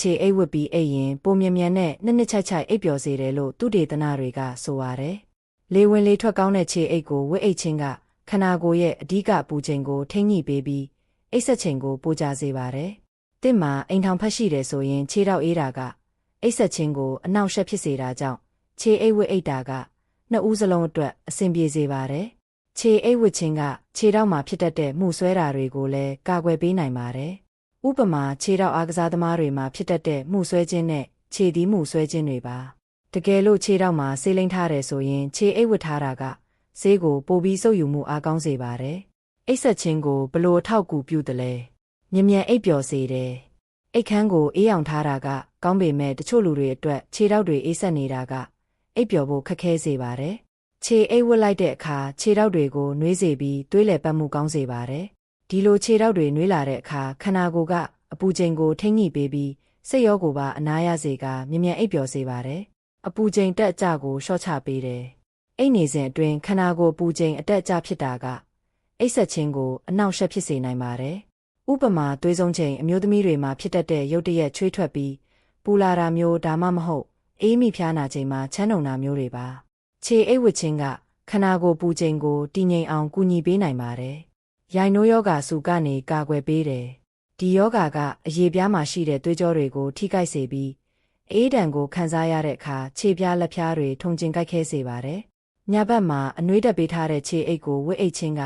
ခြေအိတ်ဝတ်ပြီးအိပ်ရင်ပုံမြင်မြန်နဲ့နှစ်နှစ်ချိုက်ချိုက်အိပ်ပျော်စေတယ်လို့သူတေသနာတွေကဆိုပါတယ်။လေဝင်လေထွက်ကောင်းတဲ့ခြေအိတ်ကိုဝတ်အိတ်ခြင်းကခန္ဓာကိုယ်ရဲ့အဓိကအပူချိန်ကိုထိန်းညှိပေးပြီးအိပ်ဆက်ချိန်ကိုပိုကြစေပါတယ်။တင့်မှာအိမ်ထောင်ဖက်ရှိတယ်ဆိုရင်ခြေထောက်အေးတာကအိပ်ဆက်ခြင်းကိုအနှောင့်အယှက်ဖြစ်စေတာကြောင့်ခြေအိတ်ဝတ်အိတ်တာကနှစ်ဦးစလုံးအတွက်အဆင်ပြေစေပါတယ်။ခြေအိတ်ဝတ်ခြင်းကခြေထောက်မှာဖြစ်တတ်တဲ့မှုဆွဲတာတွေကိုလည်းကာကွယ်ပေးနိုင်ပါတယ်။ ဥပမာခြေထောက်အားကစားသမားတွေမှာဖြစ်တတ်တဲ့မှုဆွဲခြင်းနဲ့ခြေသီးမှုဆွဲခြင်းတွေပါ။တကယ်လို့ခြေထောက်မှာဆေးလိမ့်ထားတယ်ဆိုရင်ခြေအိတ်ဝတ်ထားတာကဆေးကိုပိုပြီးစုပ်ယူမှုအားကောင်းစေပါတယ်။အိတ်ဆက်ခြင်းကိုဘလို့အထောက်အကူပြုတယ်လဲ။မြ мян အိပ်ပျော်စေတယ်။အိတ်ခမ်းကိုအေးအောင်ထားတာကကောင်းပေမဲ့တချို့လူတွေအတွက်ခြေထောက်တွေအေးဆက်နေတာကအိပ်ပျော်ဖို့ခက်ခဲစေပါတယ်။ခြေအိတ်ဝတ်လိုက်တဲ့အခါခြေထောက်တွေကိုနှွေးစေပြီးသွေးလည်ပတ်မှုကောင်းစေပါတယ်။ ဒီလိုခြေထောက်တွေနှွေးလာတဲ့အခါခန္ဓာကိုယ်ကအပူချိန်ကိုထိန်းညှိပေးပြီးစိတ်ရောကိုယ်ပါအနာရစေကမြ мян အိပ်ပျော်စေပါတယ်။အပူချိန်တက်အကျကိုရှော့ချပေးတယ်။အိတ်နေစဉ်အတွင်းခန္ဓာကိုယ်ပူချိန်အတက်အကျဖြစ်တာကအိတ်ဆက်ခြင်းကိုအနှောင့်အယှက်ဖြစ်စေနိုင်ပါတယ်။ဥပမာသွေးဆုံးချိန်အမျိုးသမီးတွေမှာဖြစ်တတ်တဲ့ရုတ်တရက်ချွေးထွက်ပြီးပူလာတာမျိုးဒါမှမဟုတ်အေးမိဖျားနာချိန်မှာချမ်းုံတာမျိုးတွေပါ။ခြေအိတ်ဝတ်ခြင်းကခန္ဓာကိုယ်ပူချိန်ကိုတည်ငြိမ်အောင်ကူညီပေးနိုင်ပါတယ်။ ရိုင်နိုးယောဂါစုကနေကာကွယ်ပေးတယ်။ဒီယောဂါကအရေပြားမှာရှိတဲ့သွေးကြောတွေကို ထိခိုက်စေပြီးအေးဒဏ်ကိုခံစားရတဲ့အခါခြေပြားလက်ပြားတွေထုံကျင်ကိုက်ခဲစေပါတယ်။ညဘက်မှာအနှွေးတက်ပေးထားတဲ့ခြေအိတ်ကိုဝတ်အိတ်ခြင်းက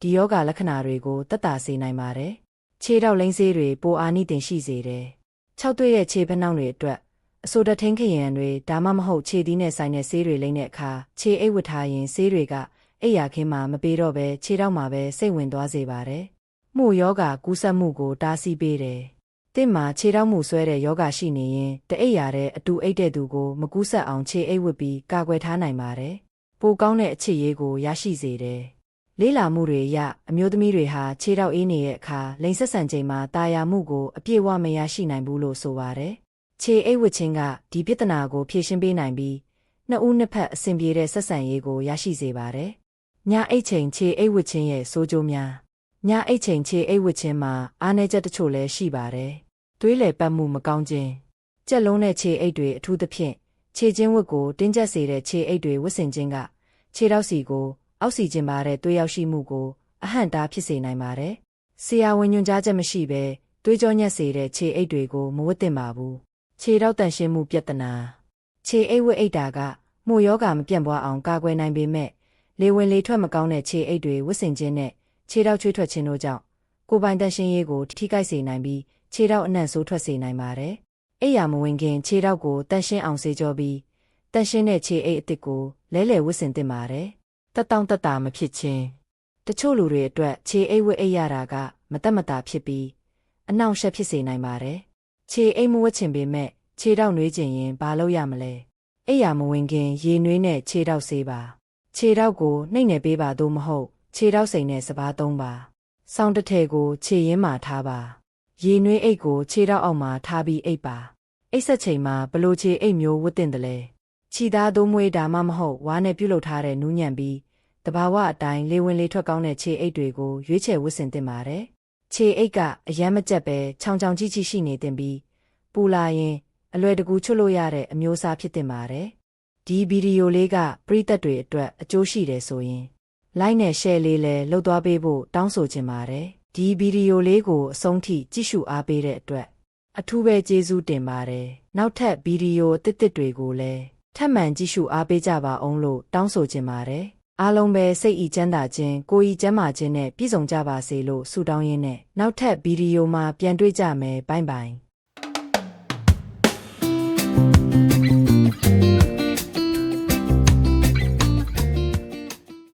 ဒီယောဂါလက္ခဏာတွေကိုတက်တာစေနိုင်ပါတယ်။ခြေထောက်လိမ့်ဆေးတွေပိုအာနိသင်ရှိစေတယ်။၆တွေ့ရဲ့ခြေဖက်နှောင်းတွေအတွက်အဆိုတထင်းခရံတွေဒါမှမဟုတ်ခြေသီးနဲ့ဆိုင်တဲ့ဆေးတွေလိမ့်တဲ့အခါခြေအိတ်ဝတ်ထားရင်ဆေးတွေက အိပ်ယာခင်းမှာမပေးတော့ပဲခြေထောက်မှာပဲစိတ်ဝင်သွားစေပါတယ်။မှုယောဂကူးစက်မှုကိုတားဆီးပေးတယ်။တင့်မှာခြေထောက်မှုဆွဲတဲ့ယောဂရှိနေရင်တအိပ်ရာတဲ့အတူအိတ်တဲ့သူကိုမကူးဆက်အောင်ခြေအိတ်ဝတ်ပြီးကာကွယ်ထားနိုင်ပါတယ်။ပိုကောင်းတဲ့အချစ်ရေးကိုရရှိစေတယ်။လေးလာမှုတွေအရအမျိုးသမီးတွေဟာခြေထောက်အေးနေတဲ့အခါလိန်ဆက်ဆန်ချိန်မှာတာယာမှုကိုအပြည့်အဝမရရှိနိုင်ဘူးလို့ဆိုပါတယ်။ခြေအိတ်ဝတ်ခြင်းကဒီပြဿနာကိုဖြေရှင်းပေးနိုင်ပြီးနှစ်ဦးနှစ်ဖက်အဆင်ပြေတဲ့ဆက်ဆံရေးကိုရရှိစေပါတယ်။ ညအိတ်ချိန်ခြေအိတ်ဝတ်ခြင်းရဲ့ဆိုးကျိုးများညအိတ်ချိန်ခြေအိတ်ဝတ်ခြင်းမှာအားနည်းချက်တချို့လည်းရှိပါတယ်။သွေးလည်ပတ်မှုမကောင်းခြင်းကြက်လုံးတဲ့ခြေအိတ်တွေအထူးသဖြင့်ခြေချင်းဝတ်ကိုတင်းကျပ်စေတဲ့ခြေအိတ်တွေဝတ်ဆင်ခြင်းကခြေထောက်စီကိုအောက်ဆီဂျင်ပါတဲ့သွေးရောက်ရှိမှုကိုအဟန့်တားဖြစ်စေနိုင်ပါတယ်။ဆရာဝန်ညွှန်ကြားချက်မရှိဘဲသွေးကြောညက်စေတဲ့ခြေအိတ်တွေကိုမဝတ်သင့်ပါဘူး။ခြေထောက်တန်ရှင်းမှုပြဿနာခြေအိတ်ဝတ်အိတ်တာကမှုယောဂမပြန့်ပွားအောင်ကာကွယ်နိုင်ပေမဲ့ လေဝင်လေထွက်မကောင်းတဲ့ခြေအိတ်တွေဝတ်ဆင်ခြင်းနဲ့ခြေထောက်ချွေးထွက်ခြင်းတို့ကြောင့်ကိုယ်ပိုင်တန်ရှင်းရေးကိုထိခိုက်စေနိုင်ပြီးခြေထောက်အနှံ့ဆိုးထွက်စေနိုင်ပါတယ်။အိပ်ယာမဝင်ခင်ခြေထောက်ကိုတန်ရှင်းအောင်စေကြောပြီးတန်ရှင်းတဲ့ခြေအိတ်အစ်စ်ကိုလဲလှယ်ဝတ်ဆင်သင့်ပါတယ်။တက်တောင့်တက်တာမဖြစ်ခြင်းတချို့လူတွေအတွက်ခြေအိတ်ဝတ်အိပ်ရတာကမတက်မတာဖြစ်ပြီးအနှောင့်အယှက်ဖြစ်စေနိုင်ပါတယ်။ခြေအိတ်မဝတ်ချင်ပေမဲ့ခြေထောက်နှွေးကျင်ရင်ဘာလုပ်ရမလဲ။အိပ်ယာမဝင်ခင်ရေနှွေးနဲ့ခြေထောက်ဆေးပါ။ ခြေထောက်ကိုနှိမ့်နယ်ပေးပါသို့မဟုတ်ခြေထောက်စိန်နဲ့စပါးသုံးပါ။ဆောင်းတစ်ထည်ကိုခြေရင်းမှာထားပါ။ရေနွေးအိတ်ကိုခြေထောက်အောက်မှာထားပြီးအိတ်ပါ။အိတ်ဆက်ချိန်မှာဘလို့ခြေအိတ်မျိုးဝတ်တင်တယ်လဲ။ခြီသားသိုးမွေးဒါမှမဟုတ်ဝါးနဲ့ပြုတ်လုပ်ထားတဲ့နူးညံ့ပြီးတဘာဝအတိုင်းလေဝင်လေထွက်ကောင်းတဲ့ခြေအိတ်တွေကိုရွေးချယ်ဝတ်ဆင်တင်ပါတယ်။ခြေအိတ်ကအရမ်းမကြက်ပဲချောင်ချောင်ကြီးကြီးရှိနေတင်ပြီးပူလာရင်အလွယ်တကူချွတ်လို့ရတဲ့အမျိုးအစားဖြစ်တင်ပါတယ်။ ဒီဗီဒီယိုလေးကပရိသတ်တွေအတွက်အကျိုးရှိတယ်ဆိုရင် like နဲ့ share လေးလည်းလုပ်သွားပေးဖို့တောင်းဆိုချင်ပါတယ်ဒီဗီဒီယိုလေးကိုအဆုံးထိကြည့်ရှုအားပေးတဲ့အတွက်အထူးပဲကျေးဇူးတင်ပါတယ်နောက်ထပ်ဗီဒီယိုအသစ်တွေကိုလည်းထပ်မံကြည့်ရှုအားပေးကြပါအောင်လို့တောင်းဆိုချင်ပါတယ်အားလုံးပဲစိတ်ဤချမ်းသာခြင်းကိုယ်ဤကျန်းမာခြင်းနဲ့ပြည့်စုံကြပါစေလို့ဆုတောင်းရင်းနဲ့နောက်ထပ်ဗီဒီယိုမှာပြန်တွေ့ကြမယ်ဘိုင်ဘိုင်